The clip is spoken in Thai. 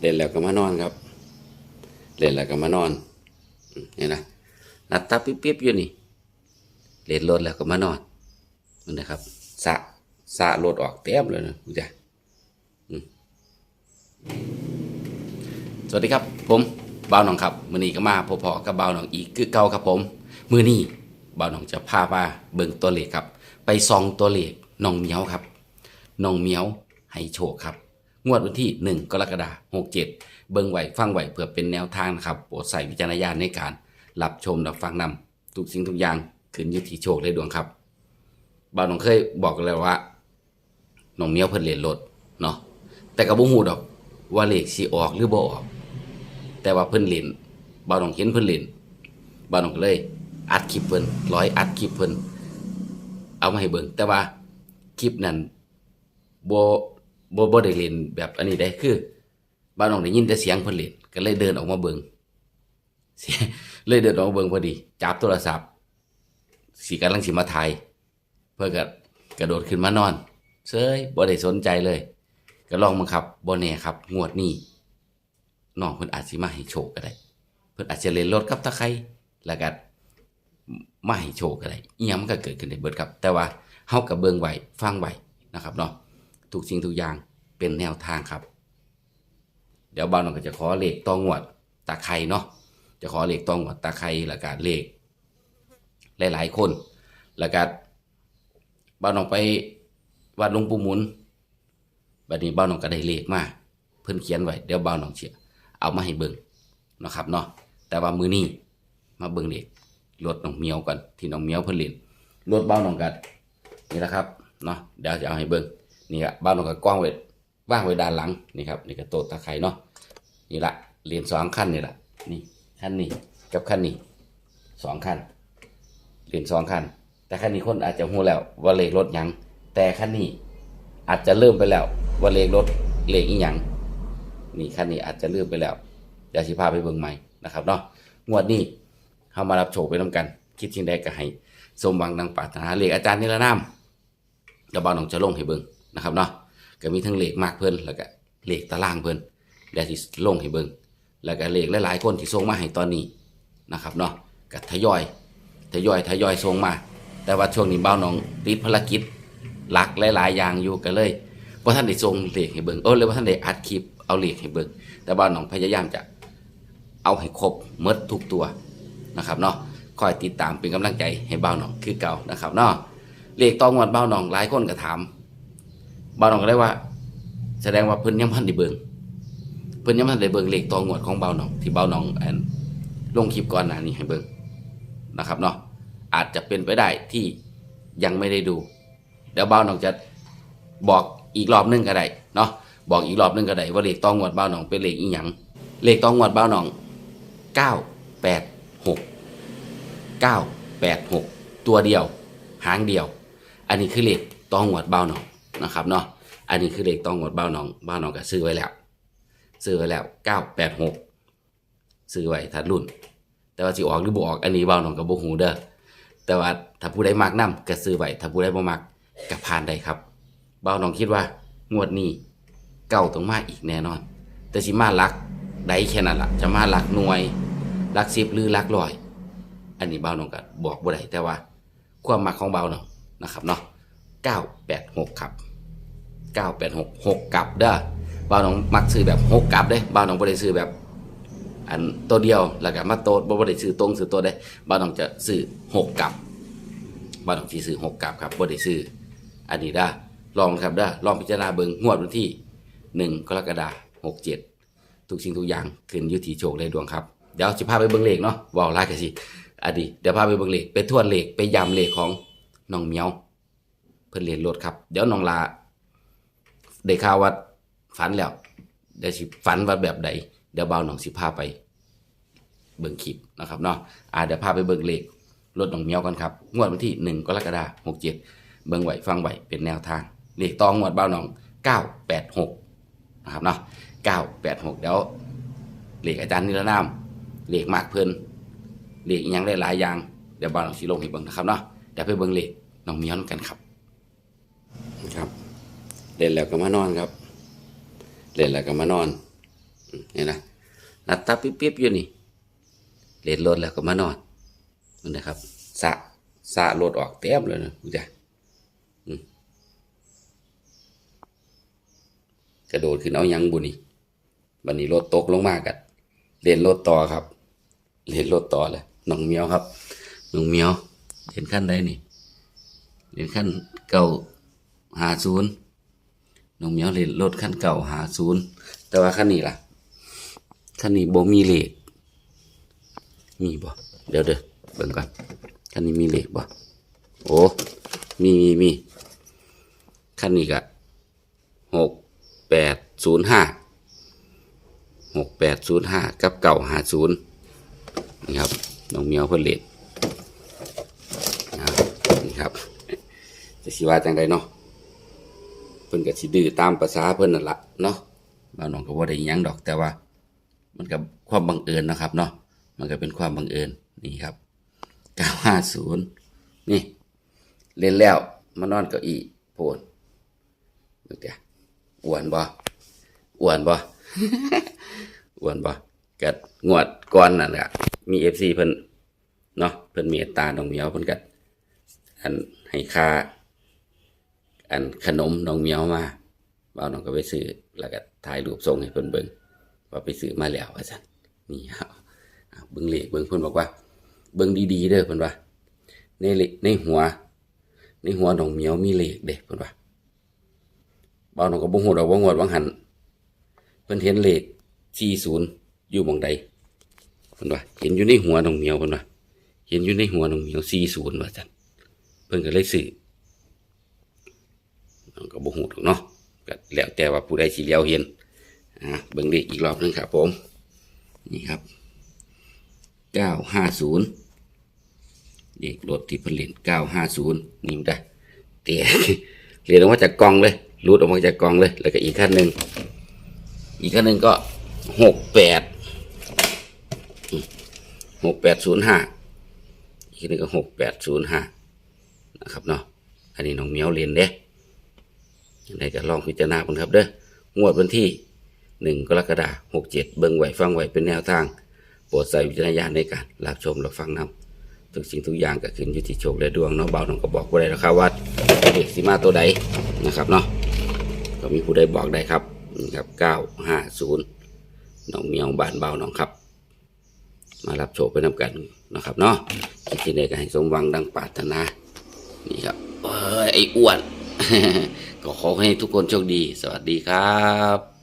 เล่นแล้วก็มานอนครับ เล่นแล้วก็มานอนอืมนี่นะนัดตาปิ๊บๆอยู่นี่ เล่นรถแล้วก็มานอนนี่นะครับสะสะรถออกเต็มเลยนะดูจ้ะอืมสวัสดีครับ ผมบ่าวหนองครับมือนี้ก็มาพบๆกับบ่าวหนองอีกคือเก่าครับผม มือนี้บ่าวหนองจะพามาเบิ่งตัวเลขครับ ไปซองตัวเลขน้องเหมียวครับน้องเหมียวให้โชคครับ งวดวันที่ 1 กรกฎาคม67 เบิ่งไหวฟังไหวเพื่อเป็นแนวทางนะครับโปรดใส่วิจารณญาณในการรับชมรับฟังนำทุกสิ่งทุกอย่างขึ้นอยู่ที่โชคและดวงครับบ่าวน้องเคยบอกกันแล้วว่าน้องเมียวเพิ่นเรียนรถเนาะแต่ก็บ่ฮู้ดอก ว่าเลขสิออกหรือบ่ออก แต่ว่าเพิ่นเล่นบ่าวน้องเห็นเพิ่นเล่นบ่าวน้องเลย อัดคลิปเพิ่นร้อยอัดคลิปเพิ่นเอามาให้เบิ่งแต่ว่าคลิปนั้นบ่ บ่บ่ได้เล่นแบบอันนี้ได้คือบ่าวน้องได้ยินแต่เสียงเพิ่นเล่นก็เลยเดินออกมาเบิ่งเลยเดินออกมาเบิ่งพอดี จับโทรศัพท์สิกำลังสิมาถ่ายเพิ่นก็กระโดดขึ้นมานอนเซยบ่ได้สนใจเลย ก็ลองบังคับบ่แน่ครับ งวดนี้น้องเพิ่นอาจสิมาให้โชคก็ได้เพิ่นอาจจะเล่นรถกับตะไคร้แล้วก็มาให้โชคก็ได้อีหยังมันก็เกิดขึ้นได้เบิดครับ แต่ว่าเฮากับเบิ่งไว้ฟังไว้นะครับเนาะ ทุกสิ่งทุกอย่างเป็นแนวทางครับ เดี๋ยวบ่าน้องก็จะขอเลขตองวดตาไคร้เนาะจะขอเลขตองวดตาไคร้แล้วก็เลขหลายๆคนแล้วก็บ่าน้องไปวัดหลวงปู่หมุนบัดนี้บ่าน้องก็ได้เลขมาเพิ่นเขียนไว้เดี๋ยวบ่าน้องเชียเอามาให้เบิ่งเนาะครับเนาะแต่ว่ามือนี้มาเบิ่งเลขรถน้องเมียวก่อนที่น้องเมียวเพิ่นเล่นรถบ่าน้องก็นี่แหละครับเนาะเดี๋ยวจะเอาให้เบิ่ง นี่ก็บ่าน้องก็กว้างไว้วางไว้ด้านหลังนี่ครับนี่ก็โตตะไคร้เนาะนี่ละเหรียญสองคันนี่ละนี่คันนี้กับคันนี้สองคันเหรียญสองคันแต่คันนี้คนอาจจะฮู้แล้วว่าเลขรถหยังแต่คันนี้อาจจะเริ่มไปแล้วว่าเลขรถเลขอีหยังนี่คันนี้อาจจะเริ่มไปแล้วเดี๋ยวสิพาไปเบิ่งใหม่นะครับเนาะงวดนี้เฮามารับโชคไปนํกัน คิดสิ่งใดก็ให้สมหวังดังปรารถนาเลขอาจารย์นิรนามเดี๋ยวบ่าวน้องจะลงให้เบิ่ง นะครับเนาะก็มีทั้งเลขมากเพิ่นแล้วก็เลขตารางเพิ่นเดี๋ยวสิลงให้เบิ่งแล้วก็เลขหลายๆคนที่ส่งมาให้ตอนนี้นะครับเนาะก็ทยอยทยอยทยอยส่งมา แต่ว่าช่วงนี้เบ่าน้องติดภารกิจหลักหลายๆอย่างอยู่กันเลยเพราะท่านได้ทรงเลขให้เบิ่งเออเลยว่าท่านได้อัดคลิปเอาเลขให้เบิ่งแต่บ้านน้องพยายามจะเอาให้ครบหมดทุกตัวนะครับเนาะคอยติดตามเป็นกำลังใจให้เบ้าน้องคือเก่านะครับเนาะเลขตองวดบ้าน้องหลายคนก็ถาม บ้าวน้องก็เลยว่า แสดงว่าเพิ่นยังพันได้เบิ่งเพิ่นยังพันได้เบิ่งเลขตองวดของบ้าวน้องที่บ้าวน้องอันลงคลิปก่อนหน้านี้ให้เบิ่งนะครับเนาะอาจจะเป็นไปได้ที่ยังไม่ได้ดู เดี๋ยวเบ้าหนองจะบอกอีกรอบหนึงก็ได้เนาะบอกอีกรอบหนึงก็ได้ว่าเลขต้องวดเบ้าหนองเป็นเลขอีหยังเลขต้องวดเบ้าหนองเก้าแปดหกเก้าแปดหกตัวเดียว หางเดียว อันนี้คือเลขต้องวดเบ้าหนอง นะครับเนาะอันนี้คือเลขต้องงวดเบ้าหนองเบ้าหนองก็ซื้อไว้แล้ว ซื้อไว้แล้วเก้าแปดหกซื้อไว้ทัดรุ่น แต่ว่าสิออกหรือบ่ออกอันนี้เบ้าหนองกับบ่ฮู้เด้อแต่ว่าถ้าผู้ใดมักนํก็ซื้อไว้ถ้าผู้ใดบ่มักก็ผ่านได้ครับเบาน้องคิดว่างวดนี้เก่าต้องมาอีกแน่นอน แต่สิมาลักใดแค่นั้นล่ะ จะมาลักหน่วยลักสิบหรือลักร้อย อันนี้เบาน้องก็บอกบ่ได้แต่ว่า ความมักของเบาน้องนะครับเนาะ986ครับ 986 6กลับเด้อเบาน้องมักซื้อแบบ6กลับเด้เบาน้องบ่ได้ซื้อแบบ อันตัวเดียวแล้วก็มาโตดบ่บ่ได้ซื้อตรงซื้อตัวได้บ่ต้องจะซื้อหกกลับบ่ต้องสิซื้อหกกลับครับบ่ได้ซื้ออันนี้ได้ลองครับได้ลองพิจารณาเบิ่งงวดวันที่หนึ่งกรกฎาคมหกเจ็ดทุกสิ่งทุกอย่างขึ้นอยู่ที่โชคและดวงครับเดี๋ยวสิพาไปเบิ่งเลขเนาะว้าหลายก็สิอดีเดี๋ยวพาไปเบิ่งเลขไปทวนเลขไปย้ำเลขของน้องเมียวเพิ่นเรียนรถครับ เดี๋ยวน้องลา ได้ข่าวว่าฝันแล้วเดี๋ยวสิฝันว่าแบบใดเดี๋ยวเบาหนองสิพาไปเบิ่งคลิปนะครับเนาะอ่าเดี๋ยวพาไปเบิ่งเลขรถน้องเหมียวกันครับงวดวันที่หนึ่งกรกฎาคมหกเจ็ดเบิ่งไหวฟังไหวเป็นแนวทางเลขตองงวดเบาหนองเก้าแปดหกนะครับเนาะเก้าแปดหกเดี๋ยวเลขอาจารย์นิรนามเลขมากเพิ่นเลขยังได้หลายอย่างเดี๋ยวเบ้าหนองสิลงให้เบิ่งนะครับเนาะเดี๋ยวไปเบิ่งเลขน้องเหมียวกันครับ เล่นแล้วก็มานอนครับ เล่นแล้วก็มานอนอืมนี่นะนัดตาปิ๊บๆอยู่นี่ เล่นรถแล้วก็มานอนนั่นะครับสะสะรถออกเต็มเลยนะดูจ้ะอืมกระโดดขึ้นเอายังบุนี่วันนี้รถตกลงมากันเล่นรถต่อครับ เล่นรถต่อเลยน้องเมียวครับน้องเมียวเล่นขั้นใดนี่เล่นขั้นเก่าหาศูนย์ น้องเมียวเล่นรถขั้นเก่าหาศูนย์แต่ว่าขั้นนี้ล่ะขั้นนี้บ่มีเลขมีบ่เดี๋ยวเด้อเบิ่งก่อนขั้นนี้มีเลขบ่โอ้มีมีมีขั้นนี้ก็หกแปดศูนย์ห้าหกแปดศูนย์ห้ากับเก่าหาศูนย์นี่ครับน้องเมียวเพิ่นเล่นนะครับนี่ครับจะสิว่าจังไดเนาะ เพิ่นก็สิดื้อตามภาษาเพิ่นนั่นละเนาะบ้านน้องก็บ่ได้ยังดอกแต่ว่า มันก็ความบังเอิญนะครับเนาะมันก็เป็นความบังเอิญนี่ครับ950นี่เล่นแล้วมานอนเก้าอี้โพนดูเดี๋ยวอ้วนบ่อ้วนบ่อ้วนบ่กัดงวดก่อนนั่นแหละมีเอฟซีเพิ่นเนาะเพิ่นเมตตาน้องเหมียวเพิ่นกัดอันให้ค่า อันขนมน้องเมียวมาบ่าวน้องก็ไปซื้อแล้วก็ถ่ายรูปส่งให้เพิ่นเบิ่งว่าไปซื้อมาแล้วว่าซั่นนี่ครับเบิ่งเลขเบิ่งเพิ่นบอกว่า เบิ่งดีๆเด้อเพิ่นว่าในเลในหัว ในหัวน้องเมียวมีเลขเด้เพิ่นว่าบ่าวน้องก็บ่ฮู้ดอกว่างวดวังหันเพิ่นเห็นเลข40อยู่หม่องใดเพิ่นว่าเห็นอยู่ในหัวน้องเมียวเพิ่นว่าเห็นอยู่ในหัวน้องเมียว40ว่าซั่นเพิ่นก็เลยซื้อ ก็บ่ฮู้ดอกเนาะก็แล้วแต่ว่าผู้ใดสิเลียวเห็นอ่าเบิ่งเลขอีกรอบนึงครับผม นี่ครับ950เลขรถที่เพิ่นเล่น950นี่มันได้เตะเรียนออกมาจากกล่องเลยรูดออกมาจากกล่องเลย แล้วก็อีกขั้นหนึ่งอีกขั้นหนึ่งก็หกแปดหกแปดศูนย์ห้าอีกขั้นหนึ่งก็หกแปดศูนย์ห้านะครับเนาะอันนี้น้องเมียวเรียนเด้ ยังไงก็ลองพิจารณากันครับเด้องวดวันที่หนึ่งกรกฎาคมหกเจ็ดเบิ่งไหวฟังไหวเป็นแนวทาง โปรดใส่วิจารณญาณในการรับชมรับฟังนำทุกสิ่งทุกอย่างก็ขึ้นอยู่ที่โชคและดวงเนาะเบาน้องก็บอกว่าได้แล้วครับว่าเด็กสีมาตัวใดนะครับเนาะก็มีผู้ใดบอกได้ครับนี่ครับเก้าห้าศูนย์น้องเมียวบานเบาน้องครับ มารับโชคไปนำกันนะครับเนาะที่ใดก็ให้สมหวังดังปรารถนานี่ครับเอ้ยไอ้อ้วน ก็ขอให้ทุกคนโชคดี สวัสดีครับ